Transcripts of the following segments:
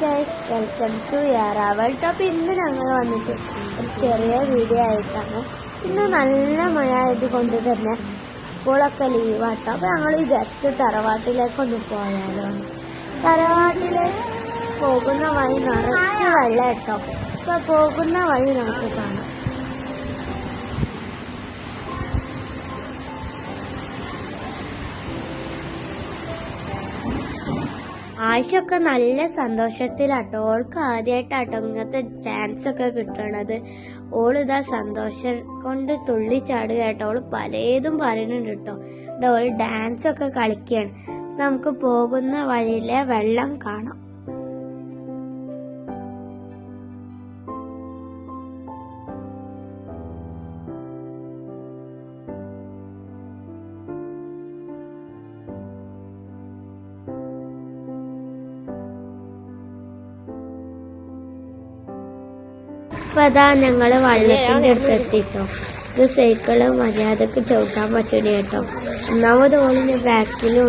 Guys welcome to യാറാവൽ ടോപ്പ് ഇന്ന് ഞങ്ങൾ വന്നിട്ട് ഒരു ചെറിയ വീഡിയോ ആയിട്ടാണ്. ഇന്ന് നല്ല മഴ ആയത് കൊണ്ട് തന്നെ സ്കൂളൊക്കെ ലീവാട്ടോ അപ്പൊ ഞങ്ങൾ ജസ്റ്റ് തറവാട്ടിലേക്കൊന്ന് പോയാലോ. തറവാട്ടിലേക്ക് പോകുന്ന വഴി നിറച്ച് വെള്ളം കേട്ടോ അപ്പൊ പോകുന്ന വഴി നമുക്ക് കാണാം. ആയിഷൊക്കെ നല്ല സന്തോഷത്തിലാട്ടോ. ഓൾക്ക് ആദ്യമായിട്ടാട്ടോ ഇങ്ങനത്തെ ചാൻസ് ഒക്കെ കിട്ടണത്. ഓളിതാ സന്തോഷം കൊണ്ട് തുള്ളിച്ചാടുക കേട്ടോ ഓൾ പലതും പറയുന്നുണ്ട് കേട്ടോ ഡോൾ ഡാൻസ് ഒക്കെ കളിക്കുകയാണ് നമുക്ക് പോകുന്ന വഴിയിലെ വെള്ളം കാണാം. അപ്പൊ അതാ ഞങ്ങൾ വള്ളത്തിന്റെ അടുത്ത് എത്തിട്ടോ. ഇത് സൈക്കിൾ മര്യാദയ്ക്ക് ചവിട്ടാൻ പറ്റണ കേട്ടോ. ഒന്നാമത് ഓളിന് ബാക്കിലും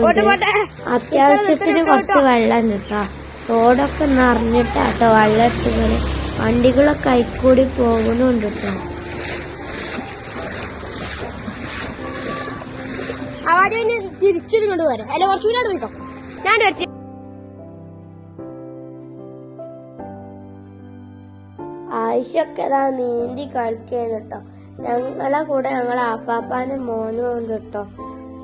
അത്യാവശ്യത്തിന് കുറച്ച് വെള്ളം കിട്ടാ. റോഡൊക്കെ നിറഞ്ഞിട്ടാട്ടോ വെള്ളം എത്തുന്നത്. വണ്ടികളൊക്കെ അയിക്കൂടി പോകുന്നുണ്ട് കേട്ടോ. തിരിച്ചിങ്ങോട്ട് വരാം. അല്ല കുറച്ചുകൂടെ പോയിക്കോ. ഞാൻ ആയിഷൊക്കെ ഇതാ നീന്തി കളിക്കുന്നു കേട്ടോ ഞങ്ങളെ കൂടെ ഞങ്ങളെ ആപ്പാപ്പാനും മോനും ഉണ്ട് കേട്ടോ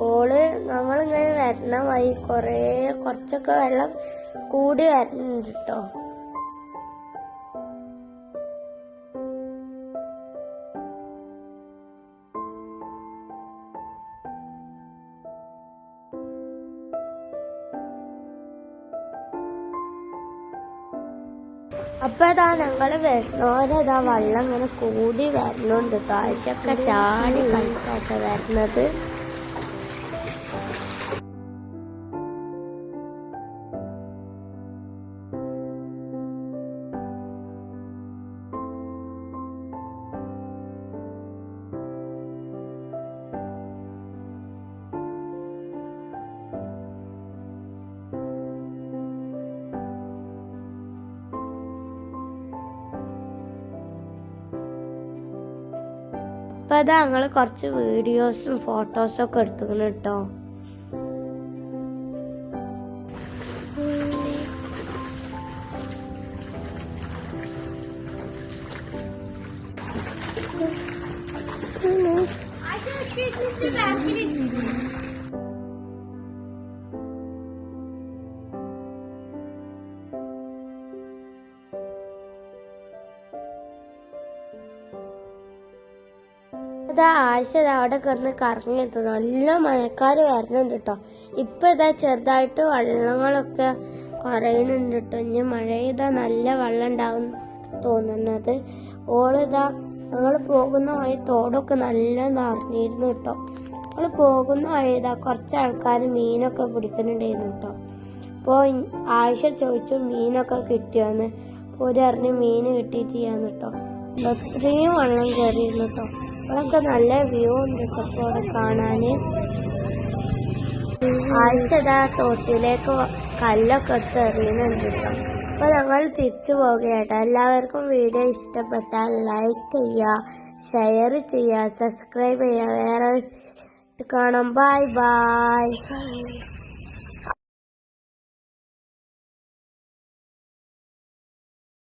ഓൾ നമ്മളിങ്ങനെ വരണ വഴി കുറേ കുറച്ചൊക്കെ വെള്ളം കൂടി വരുന്നുണ്ട് കേട്ടോ അപ്പൊ ഇതാ ഞങ്ങൾ വരുന്നോരതാ വെള്ളം ഇങ്ങനെ കൂടി വരണുണ്ട് കേട്ടോ ചാടി കളിക്കാട്ട വരുന്നത്. അപ്പൊ അതാ ഞങ്ങൾ കുറച്ച് വീഡിയോസും ഫോട്ടോസും ഒക്കെ എടുത്തുക്കണം കേട്ടോ ഇതാ ആഴ്ച അവിടെ കിടന്ന് കറങ്ങി എത്തുന്നു നല്ല മഴക്കാർ വരുന്നുണ്ട് കേട്ടോ. ഇപ്പൊ ഇതാ ചെറുതായിട്ട് വെള്ളങ്ങളൊക്കെ കുറയുന്നുണ്ട് കേട്ടോ. ഇനി മഴ ചെയ്താ നല്ല വെള്ളം ഉണ്ടാവും തോന്നുന്നത്. ഓളിതാ ഞങ്ങൾ പോകുന്ന വഴി തോടൊക്കെ നല്ല നിറഞ്ഞിരുന്നു കേട്ടോ. ഞങ്ങൾ പോകുന്ന വഴി ഇതാ കുറച്ച് ആൾക്കാർ മീനൊക്കെ പിടിക്കുന്നുണ്ടായിരുന്നു കേട്ടോ. അപ്പോൾ ആഴ്ച ചോദിച്ചു മീനൊക്കെ കിട്ടിയോന്ന്. ഒരു അറിഞ്ഞ് മീൻ ചെയ്യാന്ന് കേട്ടോ. അത്രയും വെള്ളം കയറിയിരുന്നു കേട്ടോ. അതൊക്കെ നല്ല വ്യൂ ഉണ്ട് അവിടെ കാണാന്. ആഴ്ചതാ തോട്ടിലേക്ക് കല്ലൊക്കെ എടുത്ത് എറിയുന്നുണ്ട് കേട്ടോ അപ്പൊ ഞങ്ങൾ തിരിച്ചു പോകുകയാട്ടോ എല്ലാവർക്കും വീഡിയോ ഇഷ്ടപ്പെട്ടാൽ ലൈക്ക് ചെയ്യുക ഷെയർ ചെയ്യുക സബ്സ്ക്രൈബ് ചെയ്യുക വേറെ കാണാം. Bye bye